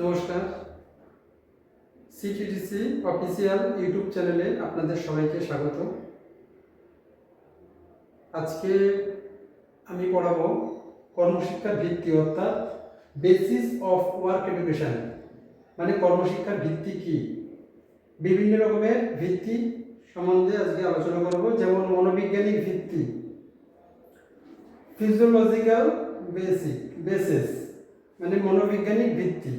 নমস্কার। CTDC official YouTube চ্যানেলে আপনাদের সবাইকে স্বাগত। আজকে আমি পড়াবো কর্মশিক্ষার ভিত্তি, অর্থাৎ বেসিস অফ ওয়ার্ক এডুকেশন মানে কর্মশিক্ষার ভিত্তি কি? বিভিন্ন রকমের ভিত্তি সম্বন্ধে আজকে আলোচনা করব, যেমন মনোবিজ্ঞানিক ভিত্তি ফিজিওলজিক্যাল বেসিক বেসিস মানে মনোবিজ্ঞানিক ভিত্তি।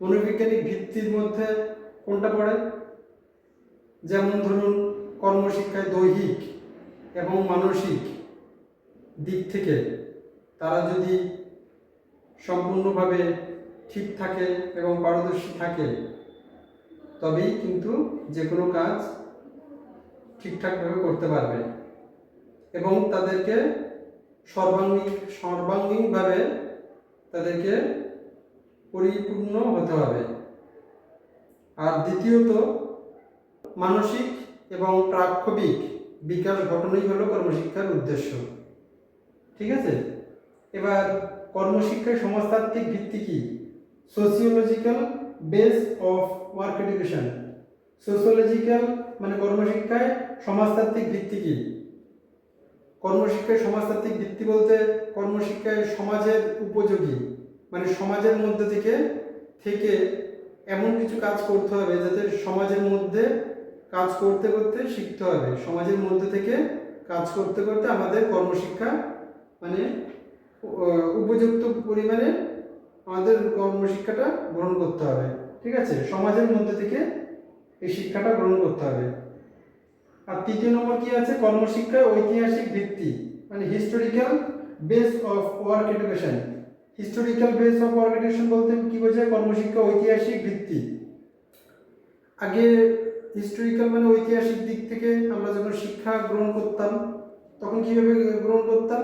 মনোবিজ্ঞানিক ভিত্তির মধ্যে কোনটা পড়ে? যেমন ধরুন, কর্মশিক্ষায় দৈহিক এবং মানসিক দিক থেকে তারা যদি সম্পূর্ণভাবে ঠিক থাকে এবং পারদর্শী থাকে, তবেই কিন্তু যে কোনো কাজ ঠিকঠাকভাবে করতে পারবে এবং তাদেরকে সর্বাঙ্গীন সর্বাঙ্গীনভাবে তাদেরকে পরিপূর্ণ হতে হবে। আর দ্বিতীয়ত, মানসিক এবং প্রাক্ষবিক বিকাশ ঘটনাই হলো কর্মশিক্ষার উদ্দেশ্য। ঠিক আছে? এবার কর্মশিক্ষায় সমাজতাত্ত্বিক ভিত্তি কি? Sociological base of work education sociological মানে কর্মশিক্ষায় সমাজতাত্ত্বিক ভিত্তি কি? কর্মশিক্ষায় সমাজতাত্ত্বিক ভিত্তি বলতে কর্মশিক্ষায় সমাজের উপযোগী। মানে সমাজের মধ্যে থেকে থেকে এমন কিছু কাজ করতে হবে যাতে সমাজের মধ্যে কাজ করতে করতে শিখতে হবে। সমাজের মধ্যে থেকে কাজ করতে করতে আমাদের কর্মশিক্ষা মানে উপযুক্ত পরিমাণে আমাদের কর্মশিক্ষাটা গ্রহণ করতে হবে। ঠিক আছে? সমাজের মধ্যে থেকে এই শিক্ষাটা গ্রহণ করতে হবে। আর তৃতীয় নম্বর কি আছে? কর্মশিক্ষায় ঐতিহাসিক ভিত্তি মানে historical base of work education historical base of education বলতে কি বোঝায়? কর্মশিক্ষা, ঐতিহাসিক ভিত্তি। আগে হিস্টোরিক্যাল মানে ঐতিহাসিক দিক থেকে আমরা যখন শিক্ষা গ্রহণ করতাম, তখন কীভাবে গ্রহণ করতাম?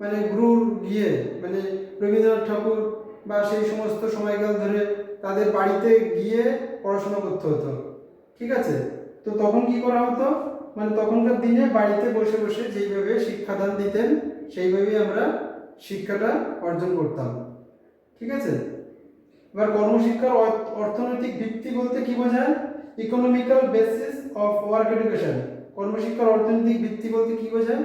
মানে গুরুর গিয়ে মানে রবীন্দ্রনাথ ঠাকুর বা সেই সমস্ত সময়কাল ধরে তাদের বাড়িতে গিয়ে পড়াশোনা করতে হতো। ঠিক আছে? তো তখন কি করা হতো? মানে তখনকার দিনে বাড়িতে বসে বসে যেইভাবে শিক্ষাদান দিতেন, সেইভাবেই আমরা শিক্ষাটা অর্জন করতাম। ঠিক আছে? এবার কর্মশিক্ষার অর্থ- অর্থনৈতিক ভিত্তি বলতে কি বোঝায়? Economical basis of work education কর্মশিক্ষার অর্থনৈতিক ভিত্তি বলতে কি বোঝায়?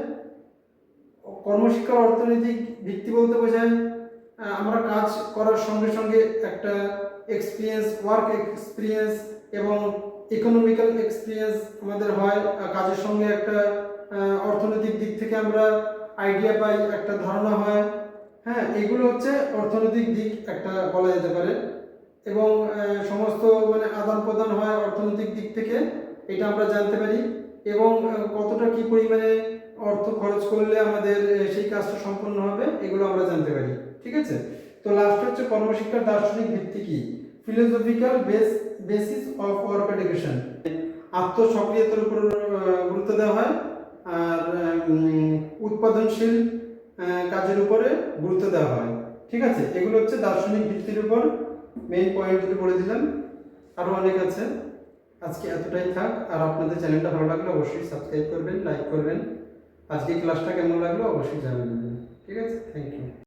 কর্মশিক্ষার অর্থনৈতিক ভিত্তি বলতে বোঝায় আমরা কাজ করার সঙ্গে সঙ্গে একটা এক্সপিরিয়েন্স ওয়ার্ক এক্সপিরিয়েন্স এবং ইকোনমিক্যাল এক্সপিরিয়েন্স আমাদের হয়। কাজের সঙ্গে একটা অর্থনৈতিক দিক থেকে আমরা আইডিয়া পাই একটা ধারণা হয় হ্যাঁ এগুলো হচ্ছে অর্থনৈতিক দিক একটা বলা যেতে পারে এবং সমস্ত মানে আদান প্রদান হয় অর্থনৈতিক দিক থেকে, এটা আমরা জানতে পারি এবং কতটা কি পরিমাণে অর্থ খরচ করলে আমাদের সেই কাজটা সম্পন্ন হবে, এগুলো আমরা জানতে পারি, ঠিক আছে? তো লাস্ট হচ্ছে কর্মশিক্ষার দার্শনিক ভিত্তি কি? Philosophical base basis of work education আত্মসক্রিয়তার উপর আহ, গুরুত্ব দেওয়া হয় আর উম, উৎপাদনশীল কাজের উপরে গুরুত্ব দেওয়া হয়। ঠিক আছে? এগুলো হচ্ছে দার্শনিক ভিত্তির উপর মেইন পয়েন্ট দুটো বলে দিলাম। আরও অনেক আছে। আজকে এতটাই থাক। আর আপনাদের চ্যানেলটা ভালো লাগলে অবশ্যই সাবস্ক্রাইব করবেন লাইক করবেন। আজকে ক্লাসটা কেমন লাগল অবশ্যই জানাবেন ঠিক আছে? Thank you